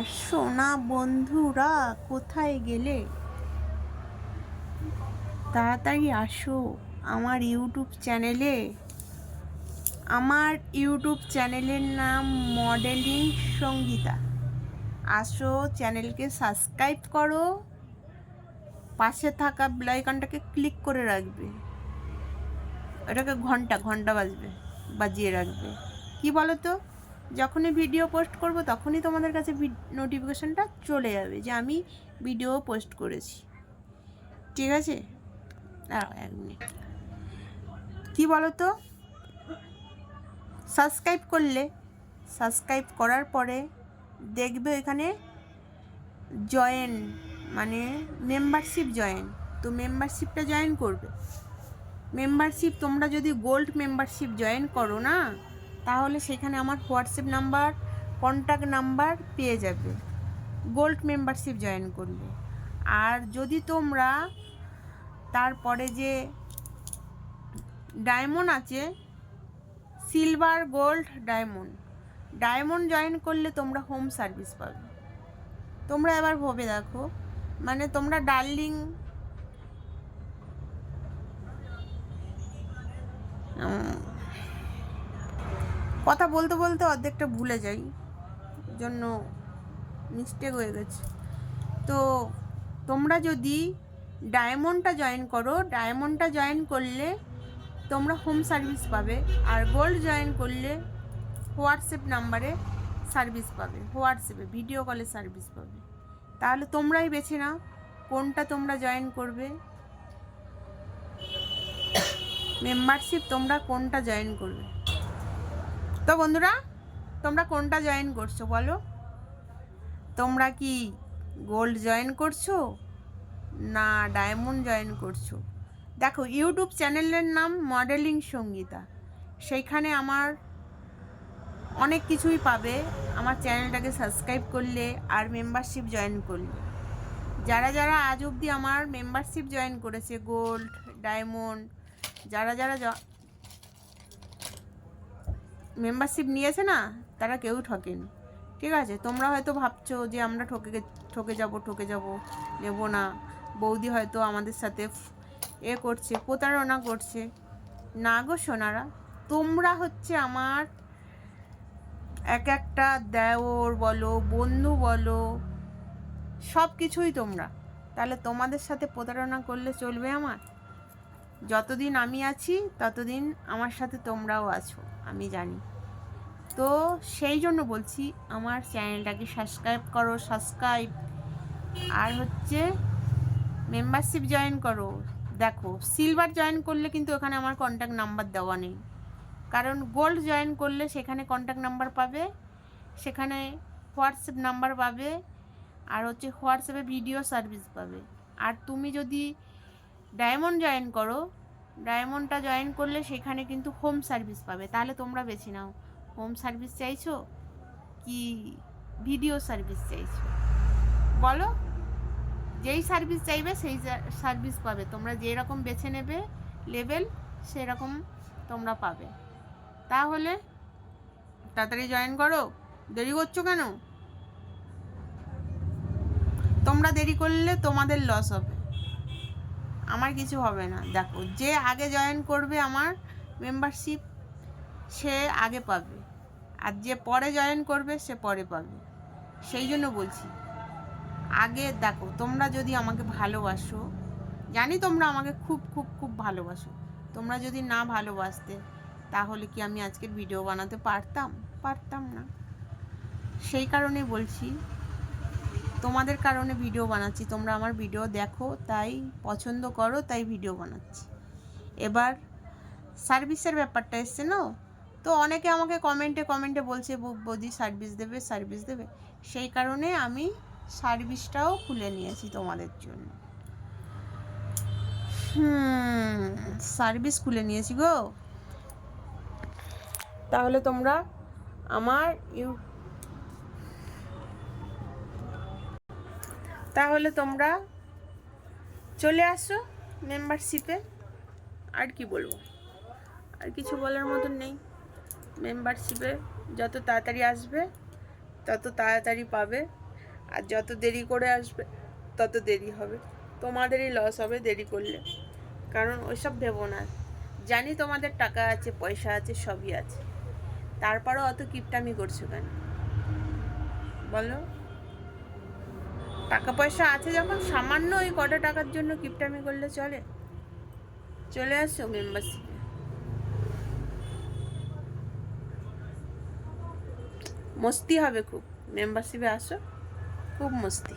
আমার সোনা বন্ধুরা, কোথায় গেলে? তাড়াতাড়ি আসো আমার ইউটিউব চ্যানেলে। আমার ইউটিউব চ্যানেলের নাম মডেলিং সঙ্গীতা। আসো চ্যানেলকে সাবস্ক্রাইব করো। পাশে থাকা বেলাইকনটাকে ক্লিক করে রাখবে। ওটাকে ঘণ্টা ঘণ্টা বাজবে, বাজিয়ে রাখবে। কি বলো তো যখনই ভিডিও পোস্ট করব, তখনই তোমাদের কাছে নোটিফিকেশানটা চলে যাবে যে আমি ভিডিও পোস্ট করেছি। ঠিক আছে? এক মিনিট কী বলো তো সাবস্ক্রাইব করলে সাবস্ক্রাইব করার পরে দেখবে এখানে জয়েন মানে মেম্বারশিপ জয়েন তো মেম্বারশিপটা জয়েন করবে। মেম্বারশিপ তোমরা যদি গোল্ড মেম্বারশিপ জয়েন করো না তাহলে সেখানে আমার হোয়াটসঅ্যাপ নাম্বার কন্ট্যাক্ট নাম্বার পেয়ে যাবে। গোল্ড মেম্বারশিপ জয়েন করলে। আর যদি তোমরা তারপরে যে ডায়মন্ড আছে, silver gold diamond diamond join করলে তোমরা হোম সার্ভিস পাবে। তোমরা এবার ভেবে দেখো মানে তোমরা ডার্লিং কথা বলতে বলতে অর্ধেকটা ভুলে যাই। জন্য মিস্টেক হয়ে গেছে। তো তোমরা যদি ডায়মন্ডটা জয়েন করো, ডায়মন্ডটা জয়েন করলে তোমরা হোম সার্ভিস পাবে। আর গোল্ড জয়েন করলে হোয়াটসঅ্যাপ নাম্বারে সার্ভিস পাবে। হোয়াটসঅ্যাপে ভিডিও কলে সার্ভিস পাবে। তাহলে তোমরাই বেছে নাও কোনটা তোমরা জয়েন করবে। মেম্বারশিপ তোমরা কোনটা জয়েন করবে। তো বন্ধুরা, তোমরা কোনটা জয়েন করছ বলো? তোমরা কি গোল্ড জয়েন করছ? না ডায়মন্ড জয়েন করছ? দেখো, ইউটিউব চ্যানেলের নাম মডেলিং সঙ্গীতা। সেইখানে আমার অনেক কিছুই পাবে। আমার চ্যানেলটাকে সাবস্ক্রাইব করলে আর মেম্বারশিপ জয়েন করলে। যারা যারা আজ অবধি আমার মেম্বারশিপ জয়েন করেছে গোল্ড ডায়মন্ড যারা যারা মেম্বারশিপ নিয়েছে না, তারা কেউ ঠকেনি। ঠিক আছে, তোমরা হয়তো ভাবছ যে আমরা ঠকে ঠকে যাব ঠকে যাব, নেব না। বৌদি হয়তো আমাদের সাথে এ করছে, প্রতারণা করছে। না গো সোনারা, তোমরা হচ্ছে আমার এক একটা দেওর বলো, বন্ধু বলো সব কিছুই তোমরা। তাহলে তোমাদের সাথে প্রতারণা করলে চলবে আমার? যতদিন আমি আছি, ততদিন আমার সাথে তোমরাও আছো, আমি জানি। তো সেই জন্য বলছি, আমার চ্যানেলটাকে সাবস্ক্রাইব করো সাবস্ক্রাইব আর হচ্ছে মেম্বারশিপ জয়েন করো। দেখো সিলভার জয়েন করলে কিন্তু ওখানে আমার কন্ট্যাক্ট নাম্বার দেওয়া নেই। কারণ গোল্ড জয়েন করলে সেখানে কন্ট্যাক্ট নাম্বার পাবে, সেখানে হোয়াটসঅ্যাপ নাম্বার পাবে, আর হচ্ছে হোয়াটসঅ্যাপে ভিডিও সার্ভিস পাবে। আর তুমি যদি ডায়মন্ড জয়েন করো ডায়মন্ডটা জয়েন করলে সেখানে কিন্তু হোম সার্ভিস পাবে। তাহলে তোমরা বেছে নাও। হোম সার্ভিস চাইছো কি ভিডিও সার্ভিস চাইছো? বলো। যেই সার্ভিস চাইবে সেই সার্ভিস পাবে। তোমরা যেই রকম বেছে নেবে লেভেল, সেরকম তোমরা পাবে। তাহলে তাড়াতাড়ি জয়েন করো। দেরি করছ কেন? তোমরা দেরি করলে তোমাদের লস হবে। আমার কিছু হবে না। দেখো, যে আগে জয়েন করবে আমার মেম্বারশিপ সে আগে পাবে। আর যে পরে জয়েন করবে, সে পরে পাবে। সেই জন্য বলছি, আগে দেখো, তোমরা যদি আমাকে ভালোবাসো, জানি তোমরা আমাকে খুব খুব খুব ভালোবাসো, তোমরা যদি না ভালোবাসতে, তাহলে কি আমি আজকের ভিডিও বানাতে পারতাম? পারতাম না। সেই কারণে বলছি, তোমাদের কারণে ভিডিও বানাচ্ছি, তোমরা আমার ভিডিও দেখো, তাই পছন্দ করো, তাই ভিডিও বানাচ্ছি। এবার সার্ভিসের ব্যাপারটা এসছে না? তো অনেকে আমাকে কমেন্টে কমেন্টে বলছে বুক বৌদি সার্ভিস দেবে সার্ভিস দেবে। সেই কারণে আমি সার্ভিসটাও খুলে নিয়েছি তোমাদের জন্য। সার্ভিস খুলে নিয়েছি গো। তাহলে তোমরা আমার ইউ তাহলে তোমরা চলে আসো মেম্বারশিপে আর কি বলব? আর কিছু বলার মতন নেই। মেম্বারশিপে যত তাড়াতাড়ি আসবে, তত তাড়াতাড়ি পাবে। আর যত দেরি করে আসবে, তত দেরি হবে। তোমাদেরই লস হবে দেরি করলে। কারণ ওইসব ভেবো না। জানি তোমাদের টাকা আছে, পয়সা আছে, সবই আছে। তারপরেও অত কিপটামি করছ কেন? বলো। টাকা পয়সা আছে যখন, সামান্য ওই কটা টাকার জন্য কিপটামি করলে চলে। চলে আসো মেম্বারশিপে মস্তি হবে খুব। মেম্বারশিপে আসো খুব মস্তি।